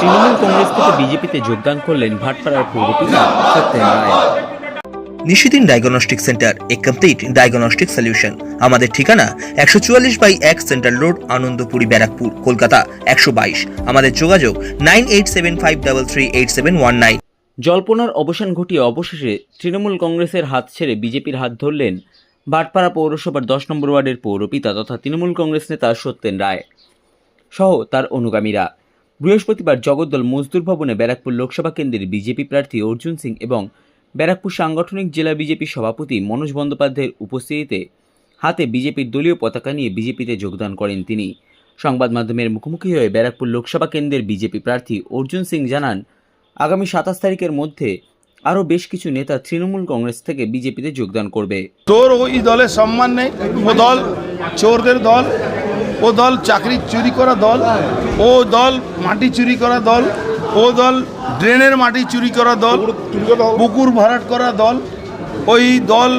তৃণমূল কংগ্রেস থেকে বিজেপিতে যোগদান করলেন ভাটপাড়ার পৌরপিতা Satyen Roy. Nishidin diagnostic centre a complete diagnostic solution আমাদের ঠিকানা একশো চুয়াল্লিশ বাই এক সেন্ট্রাল রোড আনন্দপুরি ব্যারাকপুর কলকাতা একশো বাইশ। আমাদের যোগাযোগ nine eight seven five double three eight seven one nine. জল্পনার অবসান ঘটিয়ে অবশেষে তৃণমূল কংগ্রেসের হাত ছেড়ে বিজেপির হাত ধরলেন ভাটপাড়া পৌরসভার দশ নম্বর ওয়ার্ডের পৌরপিতা তথা তৃণমূল কংগ্রেস নেতা সত্যেন রায় সহ তার অনুগামীরা। বৃহস্পতিবার জগদ্দল মজদুর ভবনে ব্যারাকপুর লোকসভা কেন্দ্রের বিজেপি প্রার্থী অর্জুন সিং এবং ব্যারাকপুর সাংগঠনিক জেলা বিজেপি সভাপতি মনোজ বন্দ্যোপাধ্যায়ের উপস্থিতিতে হাতে বিজেপির দলীয় পতাকা নিয়ে বিজেপিতে যোগদান করেন তিনি। সংবাদ মাধ্যমের মুখোমুখি হয়ে ব্যারাকপুর লোকসভা কেন্দ্রের বিজেপি প্রার্থী অর্জুন সিং জানান, আগামী সাতাশ তারিখের মধ্যে আরও বেশ কিছু নেতা তৃণমূল কংগ্রেস থেকে বিজেপিতে যোগদান করবে। তোর ওই দলের সম্মান নেই, ও দল, চোরদের দল ও দল চাকরি চুরি করা দল ও দল মাটি চুরি করা দল ও দল ড্রেনের মাটি চুরি করা দল পুকুর ভরাট করা দল ওই দল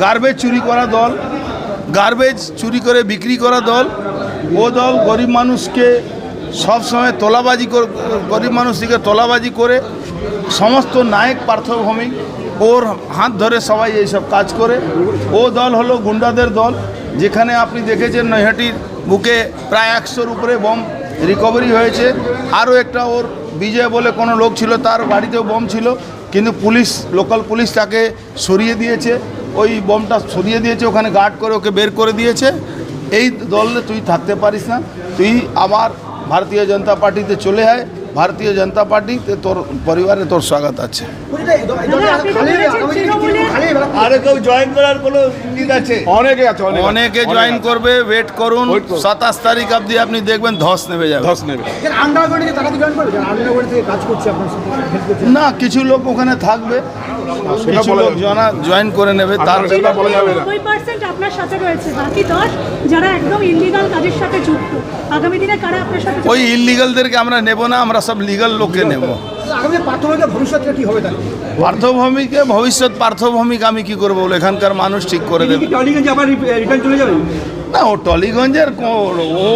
গার্বেজ চুরি করা দল গার্বেজ চুরি করে বিক্রি করা দল ও দল গরিব মানুষকে সব সময় তোলাবাজি কর- গরিব মানুষকে তোলাবাজি করে সমস্ত নায়ক পার্থভূমি ওর হাত ধরে সবাই এইসব কাজ করে। ও দল হলো গুন্ডাদের দল যেখানে আপনি দেখেছেন নৈহাটির বুকে প্রায় একশোর উপরে বম রিকভারি হয়েছে। আরও একটা ওর বিজয় বলে কোনো লোক ছিল, তার বাড়িতেও বম ছিল, কিন্তু পুলিশ লোকাল পুলিশ তাকে সরিয়ে দিয়েছে। ওই বমটা সরিয়ে দিয়েছে, ওখানে গার্ড করে ওকে বের করে দিয়েছে। এই দলে তুই থাকতে পারিস না, তুই আমার ভারতীয় জনতা পার্টিতে চলে আয়। ভারতীয় জনতা পার্টি তোর পরিবারে তোর স্বাগত আছে। আরে কেউ জয়েন করার কোনো ইঙ্গিত আছে? অনেকে আছে অনেকে অনেকে জয়েন করবে ওয়েট করুন সাতাশ তারিখ অবধি আপনি দেখবেন ধস নেবে যাবে। ধস নেবে আন্ডারগ্রাউন্ডে তারা কি জয়েন করবে আন্ডারগ্রাউন্ডে থেকে কাজ করছে আপনার সাথে হেল্প করছে। না কিছু লোক ওখানে থাকবে। সেটা কিছু বলা লোক যাবে। জয়েন করে নেবে তার আপনার সেটা বলা যাবে না। নব্বই পার্সেন্ট আপনার সাথে রয়েছে বাকি দশ যারা একদম ইলিগাল কাজের সাথে যুক্ত। আগামী দিনে কারা আপনার সাথে ওই ইলিগালদেরকে আমরা নেব না আমরা সব লিগাল লোককে নেব। আগামী প্রাথমিকের ভবিষ্যৎটা কি হবে তাহলে? পার্থভূমিকে ভবিষ্যৎ পার্থভূমিক আমি কি করব বলে এখানকার মানুষ ঠিক করে দেবে। টলিগঞ্জ আবার রিটার্ন চলে যাবেন? না ও টলিগঞ্জের কো- ও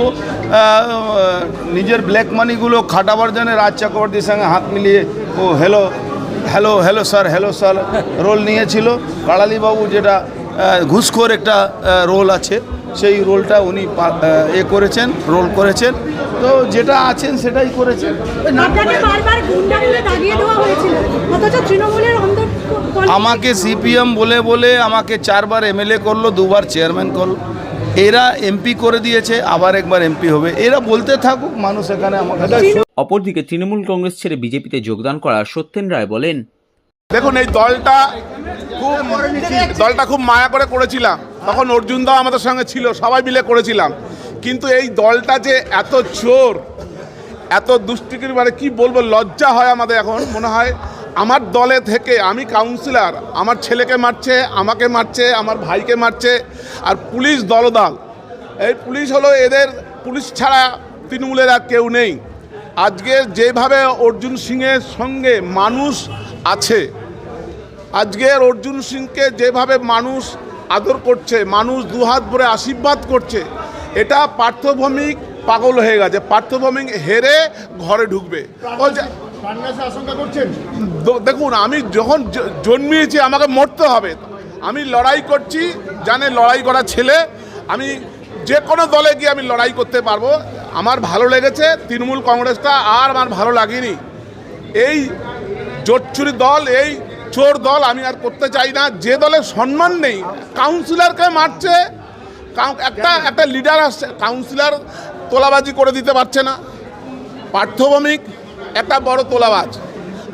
নিজের ব্ল্যাক মানিগুলো খাটাবার জন্য রাজ চক্রবর্তীর সঙ্গে হাত মিলিয়ে ও hello hello hello sir hello sir role নিয়েছিল। কাড়ালিবাবু যেটা ঘুষখোর একটা রোল আছে সেই রোলটা উনি এ করেছেন রোল করেছেন। তো যেটা আছেন সেটাই করেছেন। আমাকে সিপিএম বলে বলে আমাকে চারবার এমএলএ করল দুবার চেয়ারম্যান করল। এরা এমপি করে দিয়েছে আবার একবার এমপি হবে। এরা বলতে থাকুক মানুষ এখানে আমাকে অপরদিকে তৃণমূল কংগ্রেস ছেড়ে বিজেপিতে যোগদান করা সত্যেন রায় বলেন দেখুন এই দলটা খুব দলটা খুব মায়া করে করেছিলাম। তখন অর্জুন দাও আমাদের সঙ্গে ছিল সবাই মিলে করেছিলাম। কিন্তু এই দলটা যে এত চোর এত দুষ্টিকির মানে কি বলব লজ্জা হয় আমাদের এখন মনে হয় আমার দলে থেকে আমি কাউন্সিলর আমার ছেলেকে মারছে, আমাকে মারছে, আমার ভাইকে মারছে, আর পুলিশ দলদাল। এই পুলিশ হলো এদের, পুলিশ ছাড়া তৃণমূলের আর কেউ নেই। আজকে যেভাবে অর্জুন সিংয়ের সঙ্গে মানুষ আছে আজকের অর্জুন সিংকে যেভাবে মানুষ আদর করছে, মানুষ দুহাত ভরে আশীর্বাদ করছে, এটা পার্থভৌমিক পাগল হয়ে গেছে। পার্থভৌমিক হেরে ঘরে ঢুকবে। দেখুন আমি যখন জন্মিয়েছি আমাকে মরতে হবে। আমি লড়াই করছি জানে লড়াই করা ছেলে। আমি যে কোনো দলে গিয়ে আমি লড়াই করতে পারব। আমার ভালো লেগেছে তৃণমূল কংগ্রেসটা আর আমার ভালো লাগেনি। এই জোটচুরি দল এই চোর দল আমি আর করতে চাই না। যে দলের সম্মান নেই কাউন্সিলরকে মারছে। একটা একটা লিডার আসছে কাউন্সিলর তোলাবাজি করে দিতে পারছে না। পার্থভৌমিক একটা বড় তোলাবাজ।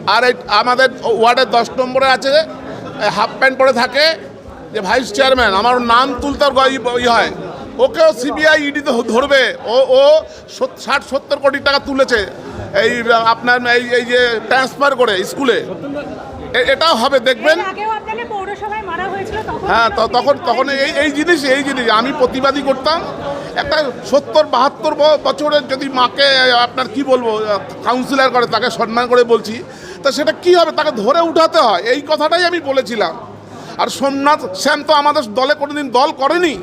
আর আমাদের ওয়ার্ডের দশ নম্বরে আছে হাফ প্যান্ট পরে থাকে যে ভাইস চেয়ারম্যান। আমার নাম তুলতে ই- হয়। ওকেও সিবিআই ইডিতে ধরবে। ও ও ষাট সত্তর কোটি টাকা তুলেছে এই, আপনার এই এই যে ট্রান্সফার করে স্কুলে। এটাও হবে, দেখবেন। হ্যাঁ তো তখন তখন এই এই জিনিস এই জিনিস। আমি প্রতিবাদী করতাম। একটা সত্তর বাহাত্তর ব- বছরের যদি মাকে আপনার কি বলব কাউন্সিলর করে তাকে সম্মান করে বলছি তা সেটা কি হবে? তাকে ধরে উঠাতে হয়। এই কথাটাই আমি বলেছিলাম। আর সোমনাথ শ্যাম তো আমাদের দলে কোনোদিন দল করেনি।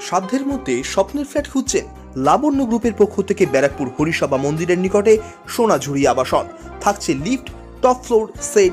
সাধ্যের মধ্যে স্বপ্নের ফ্ল্যাট খুঁজছেন লাবণ্য গ্রুপের পক্ষ থেকে ব্যারাকপুর হরিসভা মন্দিরের নিকটে সোনাঝুরি আবাসন। থাকছে lift top floor set